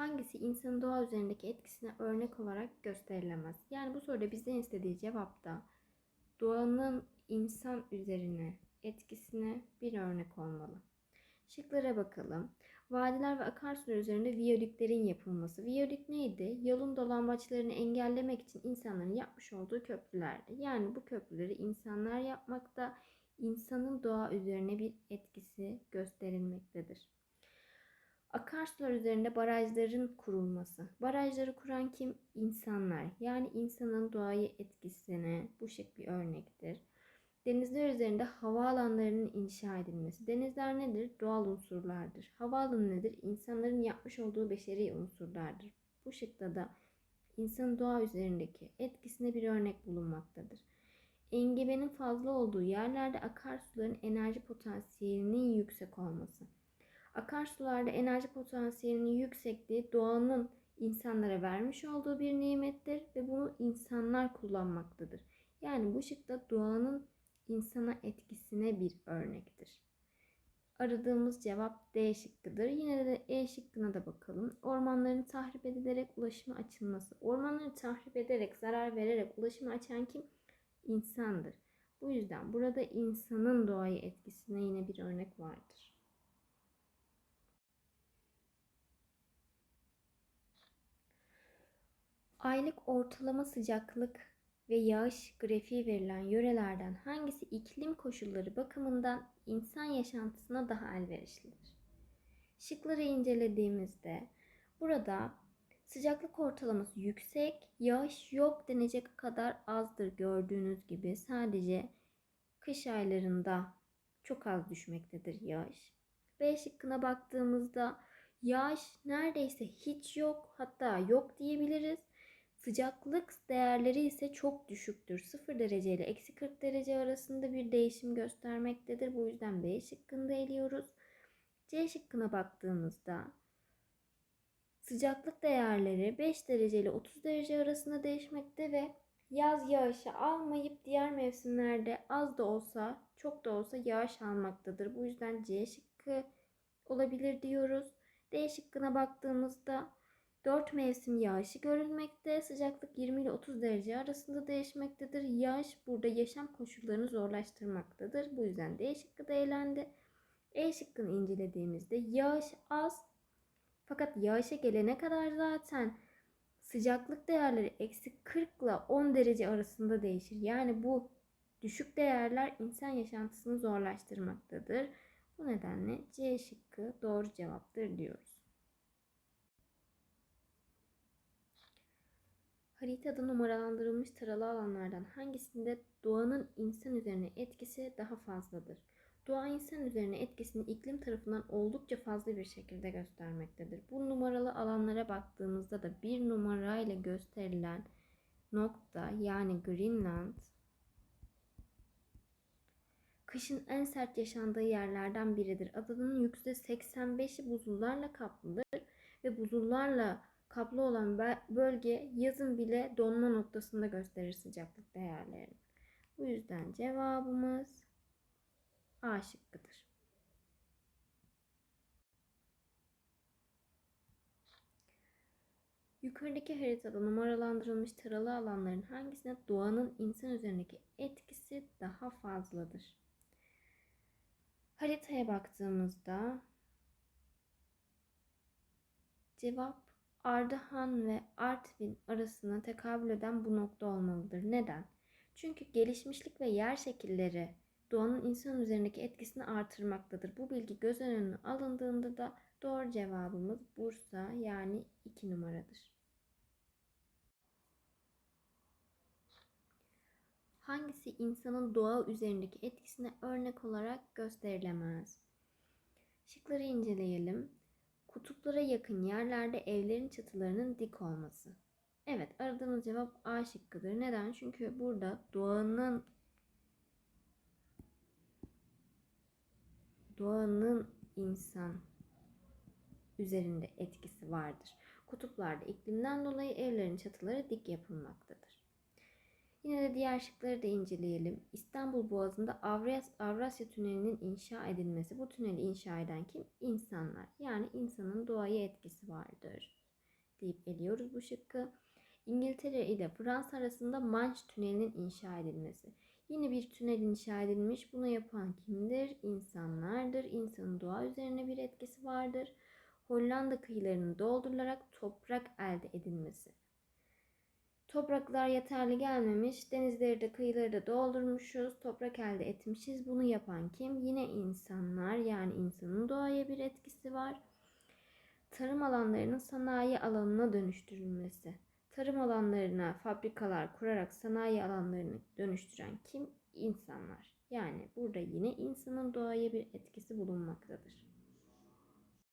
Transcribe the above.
hangisi insanın doğa üzerindeki etkisine örnek olarak gösterilemez? Yani bu soruda bizden istediği cevapta doğanın insan üzerine etkisine bir örnek olmalı. Şıklara bakalım. Vadiler ve akarsular üzerinde viyadüklerin yapılması. Viyadük neydi? Yolun dolambaçlarını engellemek için insanların yapmış olduğu köprülerdi. Yani bu köprüleri insanlar yapmakta, insanın doğa üzerine bir etkisi gösterilmektedir. Akarsular üzerinde barajların kurulması. Barajları kuran kim? İnsanlar. Yani insanın doğaya etkisine bu şık bir örnektir. Denizler üzerinde havaalanlarının inşa edilmesi. Denizler nedir? Doğal unsurlardır. Havaalanı nedir? İnsanların yapmış olduğu beşeri unsurlardır. Bu şıkta da insanın doğa üzerindeki etkisine bir örnek bulunmaktadır. Engebenin fazla olduğu yerlerde akarsuların enerji potansiyelinin yüksek olması. Akarsularda enerji potansiyelinin yüksekliği doğanın insanlara vermiş olduğu bir nimettir ve bunu insanlar kullanmaktadır. Yani bu şıkta doğanın insana etkisine bir örnektir. Aradığımız cevap D şıkkıdır. Yine de E şıkkına da bakalım. Ormanların tahrip edilerek ulaşıma açılması. Ormanları tahrip ederek, zarar vererek ulaşımı açan kim? İnsandır. Bu yüzden burada insanın doğaya etkisine yine bir örnek vardır. Aylık ortalama sıcaklık ve yağış grafiği verilen yörelerden hangisi iklim koşulları bakımından insan yaşantısına daha elverişlidir? Şıkları incelediğimizde burada sıcaklık ortalaması yüksek, yağış yok denecek kadar azdır gördüğünüz gibi. Sadece kış aylarında çok az düşmektedir yağış. B şıkkına baktığımızda yağış neredeyse hiç yok hatta yok diyebiliriz. Sıcaklık değerleri ise çok düşüktür. 0 derece ile eksi 40 derece arasında bir değişim göstermektedir. Bu yüzden B şıkkını eliyoruz. C şıkkına baktığımızda sıcaklık değerleri 5 derece ile 30 derece arasında değişmekte ve yaz yağışı almayıp diğer mevsimlerde az da olsa çok da olsa yağış almaktadır. Bu yüzden C şıkkı olabilir diyoruz. D şıkkına baktığımızda 4 mevsim yağışı görülmekte. Sıcaklık 20 ile 30 derece arasında değişmektedir. Yağış burada yaşam koşullarını zorlaştırmaktadır. Bu yüzden D şıkkı da. E şıkkını incelediğimizde yağış az fakat yağışa gelene kadar zaten sıcaklık değerleri eksi 40 ile 10 derece arasında değişir. Yani bu düşük değerler insan yaşantısını zorlaştırmaktadır. Bu nedenle C şıkkı doğru cevaptır diyoruz. Haritada numaralandırılmış taralı alanlardan hangisinde doğanın insan üzerine etkisi daha fazladır? Doğa insan üzerine etkisini iklim tarafından oldukça fazla bir şekilde göstermektedir. Bu numaralı alanlara baktığımızda da bir numarayla gösterilen nokta yani Greenland kışın en sert yaşandığı yerlerden biridir. Adanın %85'i buzullarla kaplıdır ve buzullarla kaplı olan bölge yazın bile donma noktasında gösterir sıcaklık değerlerini. Bu yüzden cevabımız A şıkkıdır. Yukarıdaki haritada numaralandırılmış taralı alanların hangisine doğanın insan üzerindeki etkisi daha fazladır? Haritaya baktığımızda cevap Ardahan ve Artvin arasına tekabül eden bu nokta olmalıdır. Neden? Çünkü gelişmişlik ve yer şekilleri doğanın insan üzerindeki etkisini artırmaktadır. Bu bilgi göz önüne alındığında da doğru cevabımız Bursa yani 2 numaradır. Hangisi insanın doğa üzerindeki etkisine örnek olarak gösterilemez? Şıkları inceleyelim. Kutuplara yakın yerlerde evlerin çatılarının dik olması. Evet aradığımız cevap A şıkkıdır. Neden? Çünkü burada doğanın doğanın insan üzerinde etkisi vardır. Kutuplarda iklimden dolayı evlerin çatıları dik yapılmaktadır. Yine de diğer şıkları da inceleyelim. İstanbul Boğazı'nda Avrasya, Avrasya Tüneli'nin inşa edilmesi. Bu tüneli inşa eden kim? İnsanlar. Yani insanın doğaya etkisi vardır. deyip eliyoruz bu şıkkı. İngiltere ile Fransa arasında Manş Tüneli'nin inşa edilmesi. Yine bir tünel inşa edilmiş. Bunu yapan kimdir? İnsanlardır. İnsanın doğa üzerine bir etkisi vardır. Hollanda kıyılarının doldurularak toprak elde edilmesi. Topraklar yeterli gelmemiş. Denizleri de kıyıları da doldurmuşuz. Toprak elde etmişiz. Bunu yapan kim? Yine insanlar. Yani insanın doğaya bir etkisi var. Tarım alanlarının sanayi alanına dönüştürülmesi. Tarım alanlarına fabrikalar kurarak sanayi alanlarını dönüştüren kim? İnsanlar. Yani burada yine insanın doğaya bir etkisi bulunmaktadır.